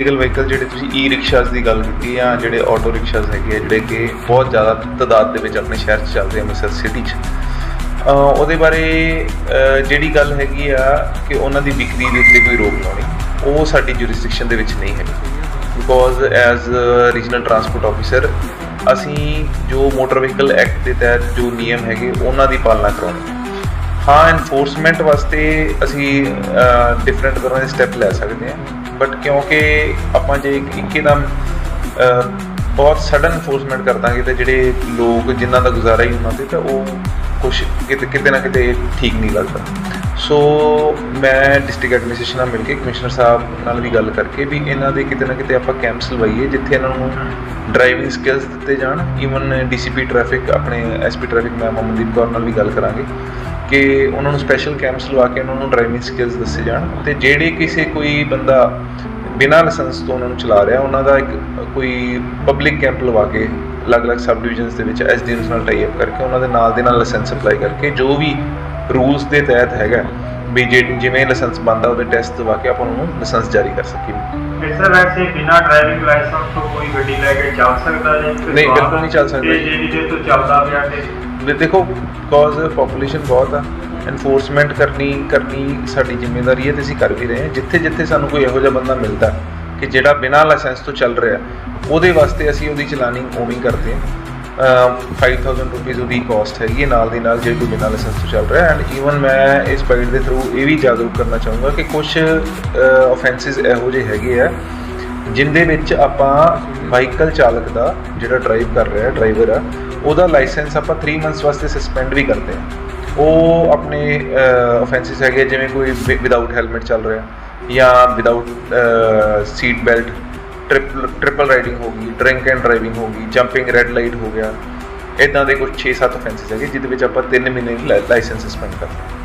Legal vehicle ਜਿਹੜੇ ਤੁਸੀਂ ਈ rickshaws ਦੀ ਗੱਲ ਕੀਤੀ ਜਾਂ ਜਿਹੜੇ ਆਟੋ ਰਿਕਸ਼ਾਸ ਹੈਗੇ ਆ, ਜਿਹੜੇ ਕਿ ਬਹੁਤ ਜ਼ਿਆਦਾ ਤਾਦਾਦ ਦੇ ਵਿੱਚ ਆਪਣੇ ਸ਼ਹਿਰ 'ਚ ਚੱਲਦੇ ਆ, ਅੰਮ੍ਰਿਤਸਰ ਸਿਟੀ 'ਚ। ਉਹਦੇ ਬਾਰੇ ਜਿਹੜੀ ਗੱਲ ਹੈਗੀ ਆ ਕਿ ਉਹਨਾਂ ਦੀ ਵਿਕਰੀ ਦੇ ਉੱਤੇ ਕੋਈ ਰੋਕ ਲਾਉਣੀ, ਉਹ ਸਾਡੀ ਜੁਰਿਸਡਿਕਸ਼ਨ ਦੇ ਵਿੱਚ ਨਹੀਂ ਹੈਗੀ। Because as regional transport officer ਅਸੀਂ ਜੋ ਮੋਟਰ ਵਹੀਕਲ ਐਕਟ ਦੇ ਤਹਿਤ ਜੋ ਨਿਯਮ ਹੈਗੇ, ਉਹਨਾਂ ਦੀ ਪਾਲਣਾ ਕਰਾਉਣੀ। ਹਾਂ ਐਨਫੋਰਸਮੈਂਟ ਵਾਸਤੇ ਅਸੀਂ ਡਿਫਰੈਂਟ ਤਰ੍ਹਾਂ ਦੇ ਸਟੈਪ ਲੈ ਸਕਦੇ ਹਾਂ। ਬਟ ਕਿਉਂਕਿ ਆਪਾਂ ਜੇ ਇੱਕ ਇੱਕਦਮ ਅਹ, ਬਹੁਤ ਸਡਨ ਐਨਫੋਰਸਮੈਂਟ ਕਰ ਦਾਂਗੇ ਤੇ ਜਿਹੜੇ ਲੋਕ ਜਿਨ੍ਹਾਂ ਦਾ ਗੁਜ਼ਾਰਾ ਹੀ ਉਹਨਾਂ ਤੇ ਤਾਂ ਉਹ ਕੁਛ ਕਿਤੇ ਕਿਤੇ ਨਾ ਕਿਤੇ ਠੀਕ ਨਹੀਂ ਲੱਗਦਾ ਸੋ ਮੈਂ ਡਿਸਟ੍ਰਿਕਟ ਐਡਮਿਨਿਸਟ੍ਰੇਸ਼ਨ ਨਾਲ ਮਿਲ ਕੇ ਕਮਿਸ਼ਨਰ ਸਾਹਿਬ ਨਾਲ ਵੀ ਗੱਲ ਕਰਕੇ ਵੀ ਇਹਨਾਂ ਦੇ ਕਿਤੇ ਨਾ ਕਿਤੇ ਆਪਾਂ ਕੈਂਪਸ ਲਵਾਈਏ ਜਿੱਥੇ ਇਹਨਾਂ ਨੂੰ ਡਰਾਈਵਿੰਗ ਸਕਿੱਲਸ ਦਿੱਤੇ ਜਾਣ ਈਵਨ ਡੀਸੀਪੀ ਟ੍ਰੈਫਿਕ ਆਪਣੇ SP traffic ma'am Amandeep Kaur ਨਾਲ ਵੀ ਗੱਲ ਕਰਾਂਗੇ। ਕਿ ਉਹਨਾਂ ਨੂੰ ਸਪੈਸ਼ਲ ਕੈਂਪਸ ਲਵਾ ਕੇ ਉਹਨਾਂ ਨੂੰ ਡਰਾਈਵਿੰਗ ਸਕਿੱਲਸ ਦੱਸੇ ਜਾਣ ਤੇ ਜਿਹੜੇ ਕਿਸੇ ਕੋਈ ਬੰਦਾ ਬਿਨਾਂ ਲਾਇਸੈਂਸ ਤੋਂ ਉਹਨਾਂ ਨੂੰ ਚਲਾ ਰਿਹਾ ਉਹਨਾਂ ਦਾ ਇੱਕ ਕੋਈ ਪਬਲਿਕ ਕੈਂਪ ਲਵਾ ਕੇ ਅਲੱਗ-ਅਲੱਗ ਸਬ ਡਿਵੀਜ਼ਨਸ ਦੇ ਵਿੱਚ ਐਸਡੀਐਮਸ ਨਾਲ ਟਾਈ ਅਪ ਕਰਕੇ ਉਹਨਾਂ ਦੇ ਨਾਲ ਦੇ ਨਾਲ ਲਾਇਸੈਂਸ ਅਪਲਾਈ ਕਰਕੇ ਜੋ ਵੀ ਰੂਲਸ ਦੇ ਤਹਿਤ ਹੈਗਾ ਵੀ ਜਿਵੇਂ ਲਾਇਸੈਂਸ ਬੰਦਾ ਉਹਦੇ ਟੈਸਟ ਦਵਾ ਕੇ ਆਪਾਂ ਉਹਨੂੰ ਲਾਇਸੈਂਸ ਜਾਰੀ ਕਰ ਸਕੀਏ ਤਰ੍ਹਾਂ ਵੈਸੇ ਬਿਨਾ ਡਰਾਈਵਿੰਗ ਲਾਇਸੈਂਸ ਤੋਂ ਕੋਈ ਗੱਡੀ ਲੈ ਕੇ ਚੱਲ ਸਕਦਾ ਜੀ ਨਹੀਂ, ਬਿਲਕੁਲ ਨਹੀਂ ਚੱਲ ਸਕਦਾ ਜੀ। ਜੇ ਜੇ ਤੋਂ ਚੱਲਦਾ ਪਿਆ ਤੇ ਵੀ ਦੇਖੋ ਬਿਕੋਜ਼ ਪੋਪੂਲੇਸ਼ਨ ਬਹੁਤ ਆ ਐਨਫੋਰਸਮੈਂਟ ਕਰਨੀ ਕਰਨੀ ਸਾਡੀ ਜ਼ਿੰਮੇਵਾਰੀ ਹੈ ਤੇ ਅਸੀਂ ਕਰ ਵੀ ਰਹੇ ਹਾਂ। ਜਿੱਥੇ ਜਿੱਥੇ ਸਾਨੂੰ ਕੋਈ ਇਹੋ ਜਿਹਾ ਬੰਦਾ ਮਿਲਦਾ ਕਿ ਜਿਹੜਾ ਬਿਨਾਂ ਲਾਇਸੈਂਸ ਤੋਂ ਚੱਲ ਰਿਹਾ, ਉਹਦੇ ਵਾਸਤੇ ਅਸੀਂ ਉਹਦੀ ਚਲਾਨਿੰਗ ਉਵੇਂ ਕਰਦੇ ਹਾਂ। ਅਹ 5000 ਰੁਪਏ ਉਹਦੀ ਕਾਸਟ ਹੈਗੀ ਹੈ, ਨਾਲ ਦੀ ਨਾਲ ਜੇ ਕੋਈ ਬਿਨਾਂ ਲਾਇਸੈਂਸ ਤੋਂ ਚੱਲ ਰਿਹਾ। ਐਂਡ ਈਵਨ ਮੈਂ ਇਸ ਪਾਈਟ ਦੇ ਥਰੂ ਇਹ ਵੀ ਜਾਗਰੂਕ ਕਰਨਾ ਚਾਹੂੰਗਾ ਕਿ ਕੁਝ ਆਫੈਂਸਿਸ ਇਹੋ ਜਿਹੇ ਹੈਗੇ ਆ ਜਿਹਦੇ ਵਿੱਚ ਆਪਾਂ ਵਾਹੀਕਲ ਚਾਲਕ ਦਾ ਜਿਹੜਾ ਡਰਾਈਵ ਕਰ ਰਿਹਾ ਡਰਾਈਵਰ ਆ, ਉਹਦਾ ਲਾਇਸੈਂਸ ਆਪਾਂ 3 ਮੰਥਸ ਵਾਸਤੇ ਸਸਪੈਂਡ ਵੀ ਕਰਦੇ ਆ। ਉਹ ਆਪਣੇ ਆਫੈਂਸਿਸ ਹੈਗੇ ਜਿਵੇਂ ਕੋਈ ਵਿਦਆਊਟ ਹੈਲਮਟ ਚੱਲ ਰਿਹਾ ਜਾਂ without seat belt triple triple riding ਹੋ ਗਈ ਡਰਿੰਕ ਐਂਡ ਡਰਾਈਵਿੰਗ ਹੋ ਗਈ ਜੰਪਿੰਗ ਰੈੱਡ ਲਾਈਟ ਹੋ ਗਿਆ ਇਦਾਂ ਦੇ ਕੁਝ 6-7 ਆਫੈਂਸਿਸ ਹੈਗੇ, ਜਿਹਦੇ ਵਿੱਚ ਆਪਾਂ 3 ਮਹੀਨੇ ਦੀ ਲਾਇਸੈਂਸ ਸਸਪੈਂਡ ਕਰਦੇ ਹਾਂ